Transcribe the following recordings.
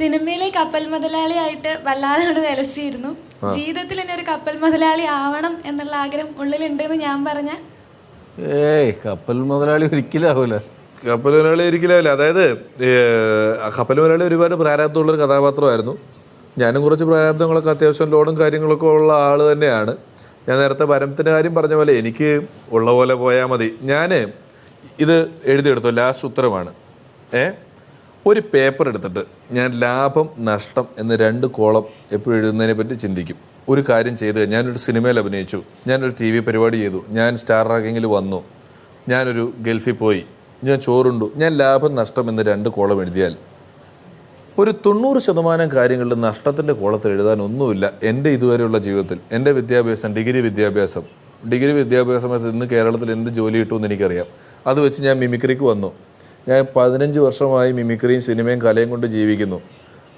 സിനിമയിലെ കപ്പൽ മുതലാളിയായിട്ട് വല്ലാതെ അവിടെ വിലസിയിരുന്നു. ജീവിതത്തിൽ എന്നെ ഒരു കപ്പൽ മുതലാളി ആവണം എന്നുള്ള ആഗ്രഹം ഉള്ളിലുണ്ട് എന്ന് ഞാൻ പറഞ്ഞ? ഏയ് കപ്പൽ മുതലാളി ഒരിക്കലാവൂല കപ്പൽ മുതലാളി ഒരിക്കലും അതായത് കപ്പൽ മുതലാളി ഒരുപാട് പ്രാരാബ്ദമുള്ളൊരു കഥാപാത്രമായിരുന്നു. ഞാനും കുറച്ച് പ്രാരാബ്ദങ്ങളൊക്കെ അത്യാവശ്യം ലോണും കാര്യങ്ങളൊക്കെ ഉള്ള ആൾ തന്നെയാണ്. ഞാൻ നേരത്തെ പരമത്തിന്റെ കാര്യം പറഞ്ഞ പോലെ എനിക്ക് ഉള്ള പോലെ പോയാൽ മതി. ഞാൻ ഇത് എഴുതിയെടുത്തു ലാസ്റ്റ് ഉത്തരമാണ് ഏ? ഒരു പേപ്പർ എടുത്തിട്ട് ഞാൻ ലാഭം നഷ്ടം എന്ന രണ്ട് കോളം എപ്പോഴും എഴുതുന്നതിനെ പറ്റി ചിന്തിക്കും. ഒരു കാര്യം ചെയ്ത് ഞാനൊരു സിനിമയിൽ അഭിനയിച്ചു. ഞാനൊരു ടി വി പരിപാടി ചെയ്തു. ഞാൻ സ്റ്റാർ റാങ്കിങ്ങിൽ വന്നു. ഞാനൊരു ഗൾഫിൽ പോയി. ഞാൻ ചോറുണ്ടു. ഞാൻ ലാഭം നഷ്ടം എന്ന രണ്ട് കോളം എഴുതിയാൽ. ഒരു തൊണ്ണൂറ് ശതമാനം കാര്യങ്ങളിൽ നഷ്ടത്തിന്റെ കോളത്തിൽ എഴുതാൻ ഒന്നുമില്ല എന്റെ ഇതുവരെയുള്ള ജീവിതത്തിൽ. എന്റെ വിദ്യാഭ്യാസം ഡിഗ്രി വിദ്യാഭ്യാസം. ഡിഗ്രി വിദ്യാഭ്യാസ സമയത്ത് ഇന്ന് കേരളത്തിൽ എന്ത് ജോലി കിട്ടുമെന്ന് എനിക്കറിയാം. അത് വെച്ച് ഞാൻ മിമിക്രിക്ക് വന്നു. ഞാൻ പതിനഞ്ച് വർഷമായി മിമിക്രിയും സിനിമയും കലയും കൊണ്ട് ജീവിക്കുന്നു.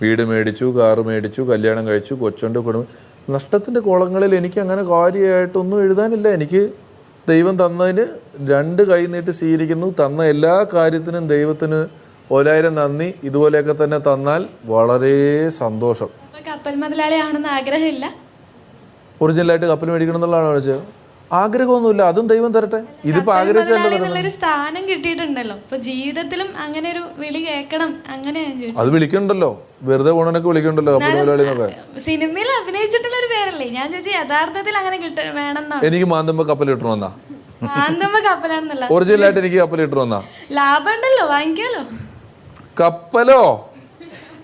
വീട് മേടിച്ചു കാറ് മേടിച്ചു കല്യാണം കഴിച്ചു കൊച്ചുണ്ട് കുടുംബം നഷ്ടത്തിന്റെ കോളങ്ങളിൽ എനിക്ക് അങ്ങനെ കാര്യമായിട്ടൊന്നും എഴുതാനില്ല. എനിക്ക് ദൈവം തന്നതിന് രണ്ട് കൈ നീട്ടി സ്വീകരിക്കുന്നു. തന്ന എല്ലാ കാര്യത്തിനും ദൈവത്തിന് ഒരായിരം നന്ദി. ഇതുപോലെയൊക്കെ തന്നെ തന്നാൽ വളരെ സന്തോഷം. കപ്പൽ മുതലാളി ആവണമെന്ന് ആഗ്രഹമില്ല ഒറിജിനലായിട്ട് കപ്പൽ മേടിക്കണം എന്നുള്ളതാണ് വിളിച്ചത് ആഗ്രഹമൊന്നുമില്ല. അതും ദൈവം തരട്ടെ. ഇതിപ്പോ ആഗ്രഹിച്ചല്ലോ സ്ഥാനം കിട്ടിയിട്ടുണ്ടല്ലോ. അപ്പൊ ജീവിതത്തിലും അങ്ങനെ ഒരു വിളി കേൾക്കണം. അങ്ങനെ ചോദിച്ചു അത് വിളിക്കണ്ടല്ലോ. വെറുതെ പോണനൊക്കെ വിളിക്കണ്ടല്ലോ സിനിമയിൽ അഭിനയിച്ചിട്ടുള്ള ഒരു പേരല്ലേ? ഞാൻ ചോദിച്ചു യഥാർത്ഥത്തിൽ അങ്ങനെ വേണമെന്നാണ്. എനിക്ക് മാന്തുമ്പോ കപ്പൽ കിട്ടണമെന്നാ. ആന്തമ്മ കപ്പലാണെന്നല്ല ഒറിജിനലായിട്ട് എനിക്ക് കപ്പൽ കിട്ടണമെന്നാ. ലാഭം ഉണ്ടല്ലോ വാങ്ങിക്കാലോ? കപ്പലോ?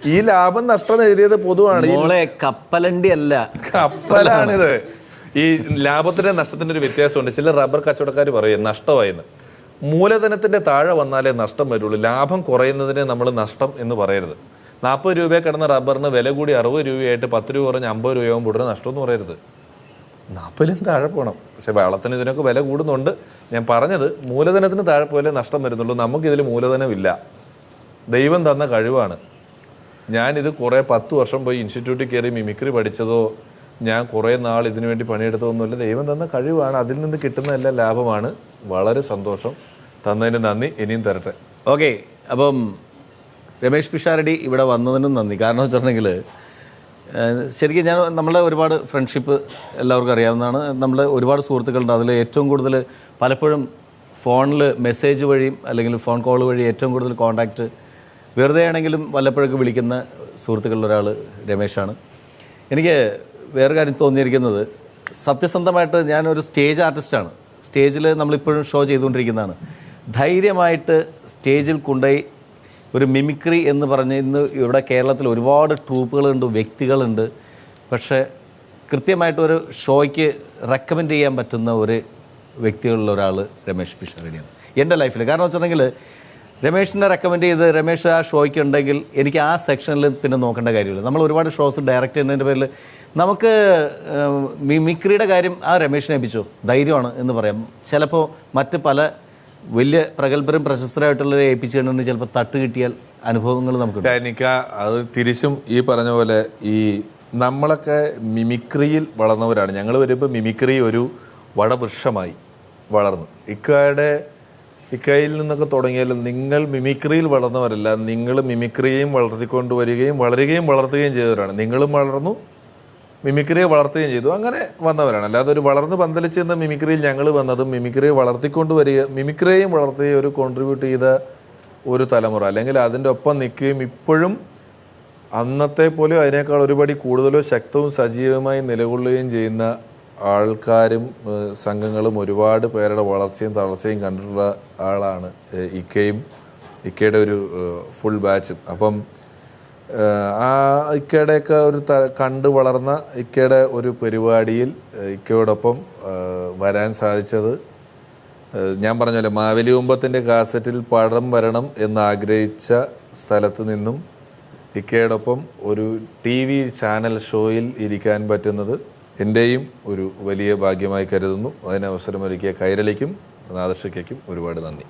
ഈ ലാഭം നഷ്ടം എഴുതിയത് പൊതുവാണ്. കപ്പലണ്ടി അല്ല കപ്പലാണിത്. ഈ ലാഭത്തിന്റെ നഷ്ടത്തിന്റെ ഒരു വ്യത്യാസമുണ്ട്. ചില റബ്ബർ കച്ചവടക്കാർ പറയും നഷ്ടമായെന്ന്. മൂലധനത്തിന്റെ താഴെ വന്നാലേ നഷ്ടം വരുള്ളൂ. ലാഭം കുറയുന്നതിനെ നമ്മൾ നഷ്ടം എന്ന് പറയരുത്. നാൽപ്പത് രൂപയെ കിടന്ന റബ്ബറിന് വില കൂടി അറുപത് രൂപയായിട്ട് പത്ത് രൂപ കുറഞ്ഞ് അമ്പത് രൂപയാകുമ്പോൾ ഉടനെ നഷ്ടം എന്ന് പറയരുത്. നാൽപ്പതിലും താഴെ പോകണം. പക്ഷേ വെള്ളത്തിന് ഇതിനൊക്കെ വില കൂടുന്നുണ്ട്. ഞാൻ പറഞ്ഞത് മൂലധനത്തിന് താഴെ പോലെ നഷ്ടം വരുന്നുള്ളൂ. നമുക്കിതിൽ മൂലധനമില്ല. ദൈവം തന്ന കഴിവാണ്. ഞാനിത് കുറേ പത്ത് വർഷം പോയി ഇൻസ്റ്റിറ്റ്യൂട്ടിൽ കയറി മിമിക്രി പഠിച്ചതോ ഞാൻ കുറേ നാൾ ഇതിനു വേണ്ടി പണിയെടുത്തതൊന്നുമില്ല. ദൈവം തന്ന കഴിവാണ്. അതിൽ നിന്ന് കിട്ടുന്ന എല്ലാ ലാഭമാണ്. വളരെ സന്തോഷം. തന്നതിന് നന്ദി. ഇനിയും തരട്ടെ. ഓക്കെ. അപ്പം രമേഷ് പിഷാരടി ഇവിടെ വന്നതിനും നന്ദി. കാരണം വെച്ചിട്ടുണ്ടെങ്കിൽ ശരിക്കും ഞാൻ നമ്മളെ ഒരുപാട് ഫ്രണ്ട്ഷിപ്പ് എല്ലാവർക്കും അറിയാവുന്നതാണ്. നമ്മൾ ഒരുപാട് സുഹൃത്തുക്കളുണ്ട്. അതിൽ ഏറ്റവും കൂടുതൽ പലപ്പോഴും ഫോണിൽ മെസ്സേജ് വഴിയും അല്ലെങ്കിൽ ഫോൺ കോൾ വഴി ഏറ്റവും കൂടുതൽ കോൺടാക്റ്റ് വെറുതെ ആണെങ്കിലും വല്ലപ്പോഴൊക്കെ വിളിക്കുന്ന സുഹൃത്തുക്കളിലൊരാൾ രമേശാണ്. എനിക്ക് വേറെ കാര്യം തോന്നിയിരിക്കുന്നത്. സത്യസന്ധമായിട്ട് ഞാനൊരു സ്റ്റേജ് ആർട്ടിസ്റ്റാണ്. സ്റ്റേജിൽ നമ്മളിപ്പോഴും ഷോ ചെയ്തുകൊണ്ടിരിക്കുന്നതാണ്. ധൈര്യമായിട്ട് സ്റ്റേജിൽ കൊണ്ടുപോയി ഒരു മിമിക്രി എന്ന് പറഞ്ഞ് ഇന്ന് ഇവിടെ കേരളത്തിൽ ഒരുപാട് ട്രൂപ്പുകളുണ്ട് വ്യക്തികളുണ്ട്. പക്ഷേ കൃത്യമായിട്ടൊരു ഷോയ്ക്ക് റെക്കമെൻഡ് ചെയ്യാൻ പറ്റുന്ന ഒരു വ്യക്തികളിലൊരാൾ രമേഷ് പിഷാരടിയാണ് എന്റെ ലൈഫിൽ. കാരണം വെച്ചിട്ടുണ്ടെങ്കിൽ രമേഷിനെ റെക്കമെൻഡ് ചെയ്ത് രമേഷ് ആ ഷോയ്ക്ക് ഉണ്ടെങ്കിൽ എനിക്ക് ആ സെക്ഷനിൽ പിന്നെ നോക്കേണ്ട കാര്യമില്ല. നമ്മൾ ഒരുപാട് ഷോസ് ഡയറക്റ്റ് ചെയ്യുന്നതിന്റെ പേരിൽ നമുക്ക് മിമിക്രിയുടെ കാര്യം ആ രമേഷിനെ ഏൽപ്പിച്ചു. ധൈര്യമാണ് എന്ന് പറയാം. ചിലപ്പോൾ മറ്റ് പല വലിയ പ്രഗത്ഭരും പ്രശസ്തരായിട്ടുള്ളവരെ ഏൽപ്പിച്ചിട്ടുണ്ടെങ്കിൽ ചിലപ്പോൾ തട്ട് കിട്ടിയാൽ അനുഭവങ്ങൾ നമുക്ക് എനിക്ക് അത് തിരിച്ചും ഈ പറഞ്ഞ പോലെ ഈ നമ്മളൊക്കെ മിമിക്രിയിൽ വളർന്നവരാണ്. ഞങ്ങൾ വരുമ്പോൾ മിമിക്രി ഒരു വടവൃക്ഷമായി വളർന്നു. ഇക്കയുടെ ഇക്കയിൽ നിന്നൊക്കെ തുടങ്ങിയാലും നിങ്ങൾ മിമിക്രിയിൽ വളർന്നവരല്ല. നിങ്ങൾ മിമിക്രിയെയും വളർത്തിക്കൊണ്ട് വരികയും വളരുകയും വളർത്തുകയും ചെയ്തവരാണ്. നിങ്ങളും വളർന്നു മിമിക്രിയെ വളർത്തുകയും ചെയ്തു. അങ്ങനെ വന്നവരാണ്. അല്ലാതെ ഒരു വളർന്ന് പന്തലിച്ച് എന്ന മിമിക്രിയിൽ ഞങ്ങൾ വന്നതും മിമിക്രിയെ വളർത്തിക്കൊണ്ട് വരിക മിമിക്രിയെയും വളർത്തുകയും ഒരു കോൺട്രിബ്യൂട്ട് ചെയ്ത ഒരു തലമുറ. അല്ലെങ്കിൽ അതിന്റെ ഒപ്പം നിൽക്കുകയും ഇപ്പോഴും അന്നത്തെ പോലും അതിനേക്കാൾ ഒരുപടി കൂടുതലോ ശക്തവും സജീവമായി നിലകൊള്ളുകയും ചെയ്യുന്ന ആൾക്കാരും സംഘങ്ങളും ഒരുപാട് പേരുടെ വളർച്ചയും തളർച്ചയും കണ്ടിട്ടുള്ള ആളാണ് ഇക്കയും. ഇക്കയുടെ ഒരു ഫുൾ ബാച്ചും അപ്പം ആ ഇക്കയുടെയൊക്കെ ഒരു ത കണ്ട് വളർന്ന ഇക്കയുടെ ഒരു പരിപാടിയിൽ ഇക്കയോടൊപ്പം വരാൻ സാധിച്ചത് ഞാൻ പറഞ്ഞല്ലോ മാവേലി കുമ്പത്തിന്റെ കാസറ്റിൽ പടം വരണം എന്നാഗ്രഹിച്ച സ്ഥലത്ത് നിന്നും ഇക്കയോടൊപ്പം ഒരു ടി വി ചാനൽ ഷോയിൽ ഇരിക്കാൻ പറ്റുന്നത് എന്റെയും ഒരു വലിയ ഭാഗ്യമായി കരുതുന്നു. അതിനവസരമൊരുക്കിയ കൈരളിക്കും നാദർശയ്ക്കും ഒരുപാട് നന്ദി.